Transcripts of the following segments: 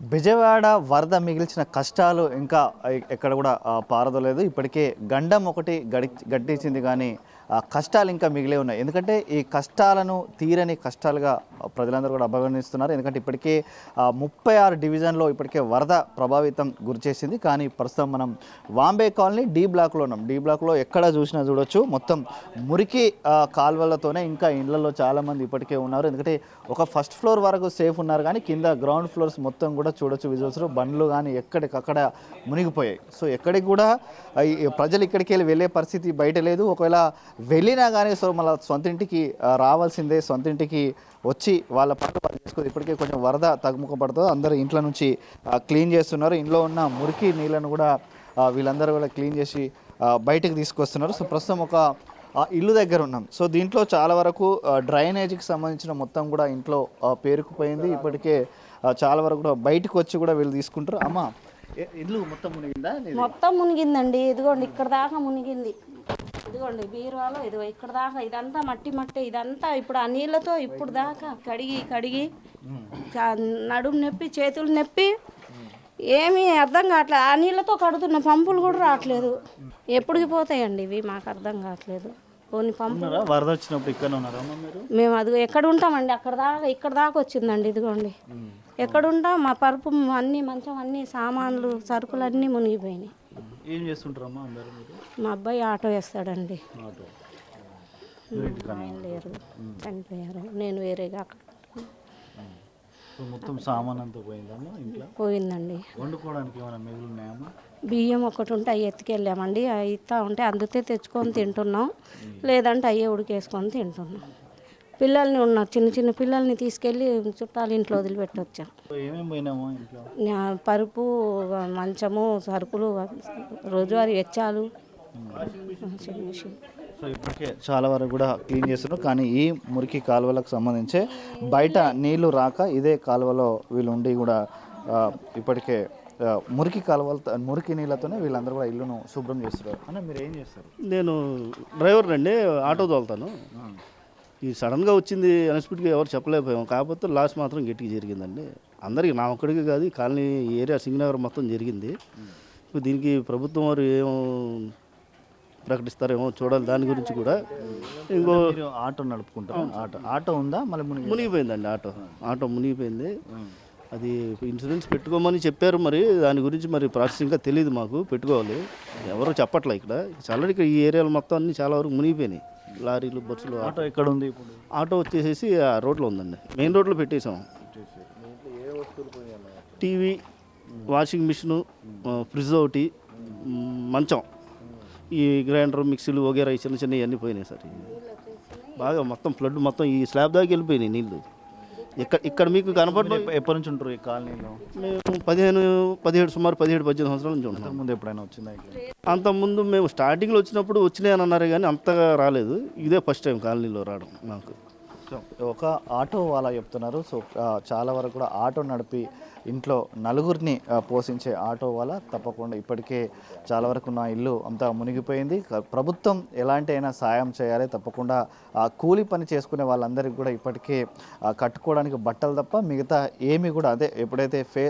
విజయవాడ వరద మిగిల్చిన కష్టాలు ఇంకా ఎక్కడ కూడా పారదలేదు. ఇప్పటికే గండం ఒకటి గడి గట్టించింది కానీ కష్టాలు ఇంకా మిగిలే ఉన్నాయి. ఎందుకంటే ఈ కష్టాలను తీరని కష్టాలుగా ప్రజలందరూ కూడా అభివర్ణిస్తున్నారు. ఎందుకంటే ఇప్పటికే ముప్పై ఆరు డివిజన్లో ఇప్పటికే వరద ప్రభావితం గురిచేసింది కానీ ప్రస్తుతం మనం వాంబే కాలనీ డి బ్లాక్లో ఉన్నాం. డి బ్లాక్లో ఎక్కడ చూసినా చూడొచ్చు. మొత్తం మురికి కాల్వలతోనే ఇంకా ఇళ్ళలో చాలామంది ఇప్పటికే ఉన్నారు. ఎందుకంటే ఒక ఫస్ట్ ఫ్లోర్ వరకు సేఫ్ ఉన్నారు. కానీ కింద గ్రౌండ్ ఫ్లోర్స్ మొత్తం కూడా చూడొచ్చు విజువల్స్ బండ్లు కానీ ఎక్కడికక్కడ మునిగిపోయాయి. సో ఎక్కడికి కూడా ప్రజలు ఇక్కడికి వెళ్ళి వెళ్ళే పరిస్థితి బయట లేదు. ఒకవేళ వెళ్ళినా కానీ సో మళ్ళీ సొంత ఇంటికి రావాల్సిందే. సొంత ఇంటికి వచ్చి వాళ్ళ పనులు వాళ్ళు చేసుకోదు ఇప్పటికే కొంచెం వరద తగ్గుముఖం పడుతుంది. అందరూ ఇంట్లో నుంచి క్లీన్ చేస్తున్నారు. ఇంట్లో ఉన్న మురికి నీళ్ళను కూడా వీళ్ళందరూ కూడా క్లీన్ చేసి బయటకు తీసుకొస్తున్నారు. సో ప్రస్తుతం ఒక ఇల్లు దగ్గర ఉన్నాం. సో దీంట్లో చాలా వరకు డ్రైనేజీకి సంబంధించిన మొత్తం కూడా ఇంట్లో పేరుకుపోయింది. ఇప్పటికే చాలా వరకు కూడా బయటకు వచ్చి కూడా వీళ్ళు తీసుకుంటారు. అమ్మ ఇల్లు మొత్తం మునిగిందా? మొత్తం మునిగిందండి. ఇదిగోండి ఇక్కడ దాకా మునిగింది. ఇదిగోండి బీరువాలో ఇదిగో ఇక్కడ దాకా ఇదంతా మట్టి మట్టి ఇదంతా ఇప్పుడు ఆ నీళ్ళతో ఇప్పుడు దాకా కడిగి కడిగి నడుము నొప్పి చేతులు నొప్పి ఏమీ అర్థం కావట్లేదు. ఆ నీళ్ళతో కడుతున్న పంపులు కూడా రావట్లేదు. ఎప్పటికి పోతాయండి ఇవి? మాకు అర్థం కావట్లేదు. కొన్ని పంపులు ఉన్నారా? వరద వచ్చినప్పుడు ఇక్కడ ఉన్నారా అమ్మ మీరు? మేము అది ఎక్కడ ఉంటామండి? అక్కడ దాకా ఇక్కడ దాకా వచ్చిందండి ఇదిగోండి. ఎక్కడ ఉంటాం? మా పరుపు అన్నీ మంచం అన్నీ సామాన్లు సరుకులు అన్నీ మునిగిపోయినాయి. ఏం చేస్తుంటారమ్మా అందరూ మీరు? మా అబ్బాయి ఆటో వేస్తాడండి. ఆటో. ఆయన లేరు. చనిపోయారు. నేను వేరేగా అక్కడ. మొత్తం సామాన్ అంతా పోయిందమ్మా ఇంట్లో? పోయిందండి. వండుకోవడానికి ఏమైనా మిగిలి ఉన్నాయమ్మా బియ్యం ఒకటి ఉంటే అవి ఎత్తుకెళ్ళామండి. అవి ఇస్తా ఉంటే అందుతే తెచ్చుకొని తింటున్నాం. లేదంటే అయ్యే ఉడికేసుకొని తింటున్నాం. పిల్లల్ని ఉన్నారు చిన్న చిన్న పిల్లల్ని తీసుకెళ్ళి చుట్టాలు ఇంట్లో వదిలిపెట్టి వచ్చాం సో ఏమేమి పోయినామో ఇంట్లో? నా- పరుపు మంచము సరుకులు రోజువారీ వెచ్చాలు. వాషింగ్ మిషన్ సో ఇప్పటికే చాలా వరకు కూడా క్లీన్ చేస్తున్నారు. కానీ ఈ మురికి కాలువలకు సంబంధించి బయట నీళ్ళు రాక ఇదే కాలువలో వీళ్ళు ఉండి కూడా ఇప్పటికే మురికి కాలువలతో మురికి నీళ్ళతోనే వీళ్ళందరూ కూడా ఇల్లును శుభ్రం చేస్తున్నారు. అన్న మీరు ఏం చేస్తారు? నేను డ్రైవర్ అండి ఆటో తోలుతాను. ఈ సడన్గా వచ్చింది అన్ఎక్స్పెక్ట్గా ఎవరు చెప్పలేకపోయాం. కాకపోతే లాస్ట్ మాత్రం గట్టిగా జరిగిందండి. అందరికీ నా ఒక్కడికి కాదు ఈ కాలనీ ఏరియా సింగనగర్ మొత్తం జరిగింది. ఇప్పుడు దీనికి ప్రభుత్వం వారు ఏం ప్రకటిస్తారేమో చూడాలి దాని గురించి కూడా. ఇంకో ఆటో నడుపుకుంటారు? ఆటో ఆటో ఉందా? మళ్ళీ మునిగి మునిగిపోయిందండి ఆటో. ఆటో మునిగిపోయింది. అది ఇన్సూరెన్స్ పెట్టుకోమని చెప్పారు మరి. దాని గురించి మరి ప్రాసెస్ ఇంకా తెలియదు మాకు పెట్టుకోవాలి. ఎవరు చెప్పట్లే ఇక్కడ. చాలా ఇక్కడ ఈ ఏరియాలో మొత్తం అన్ని చాలా వరకు మునిగిపోయినాయి. లారీలు బస్సులు ఆటో. ఎక్కడ ఉంది ఇప్పుడు? ఆటో వచ్చేసేసి ఆ రోడ్లో ఉందండి. మెయిన్ రోడ్లో పెట్టేసాం టీవీ వాషింగ్ మిషను ఫ్రిడ్జ్ ఒకటి మంచం. ఈ గ్రైండర్ మిక్సీలు వగేరా చిన్న చిన్న ఇవన్నీ పోయినాయి సార్. బాగా మొత్తం ఫ్లడ్ మొత్తం ఈ స్లాబ్ దాకా వెళ్ళిపోయినాయి నీళ్ళు ఇక్కడ ఇక్కడ మీకు కనపడడం ఎప్ప- ఎప్పటి నుంచి ఉంటారు ఈ కాలనీలో? మేము పదిహేను పదిహేడు సుమారు పదిహేడు పద్దెనిమిది సంవత్సరాల నుంచి ఉంటున్నాం ముందు ఎప్పుడైనా వచ్చిందా అంతకుముందు మేము స్టార్టింగ్లో వచ్చినప్పుడు వచ్చినాయి అని అన్నారు కానీ అంతగా రాలేదు. ఇదే ఫస్ట్ టైం కాలనీలో రావడం నాకు ఒక ఆటో వాళ్ళ చెప్తున్నారు. సో చాలా వరకు కూడా ఆటో నడిపి ఇంట్లో నలుగురిని పోషించే ఆటో వాళ్ళ తప్పకుండా ఇప్పటికే చాలా వరకు నా ఇల్లు అంతా మునిగిపోయింది. ప్రభుత్వం ఎలాంటి అయినా సాయం చేయాలి. తప్పకుండా ఆ కూలి పని చేసుకునే వాళ్ళందరికీ కూడా ఇప్పటికే కట్టుకోవడానికి బట్టలు తప్ప మిగతా ఏమి కూడా అదే ఎప్పుడైతే ఫే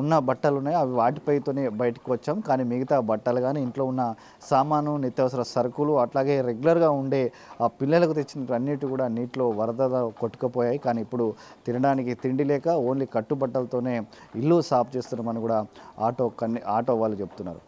ఉన్న బట్టలు ఉన్నాయి అవి వాటిపైతోనే బయటకు వచ్చాం. కానీ మిగతా బట్టలు కానీ ఇంట్లో ఉన్న సామాను నిత్యావసర సరుకులు అట్లాగే రెగ్యులర్గా ఉండే ఆ పిల్లలకు తెచ్చినట్టు అన్నిటి కూడా నీటిలో వరద కొట్టుకుపోయాయి. కానీ ఇప్పుడు తినడానికి తిండి లేక ఓన్లీ కట్టుబట్టలతోనే ఇల్లు సాఫ్ చేస్తున్నామని కూడా ఆటో కన్ని ఆటో వాళ్ళు చెప్తున్నారు.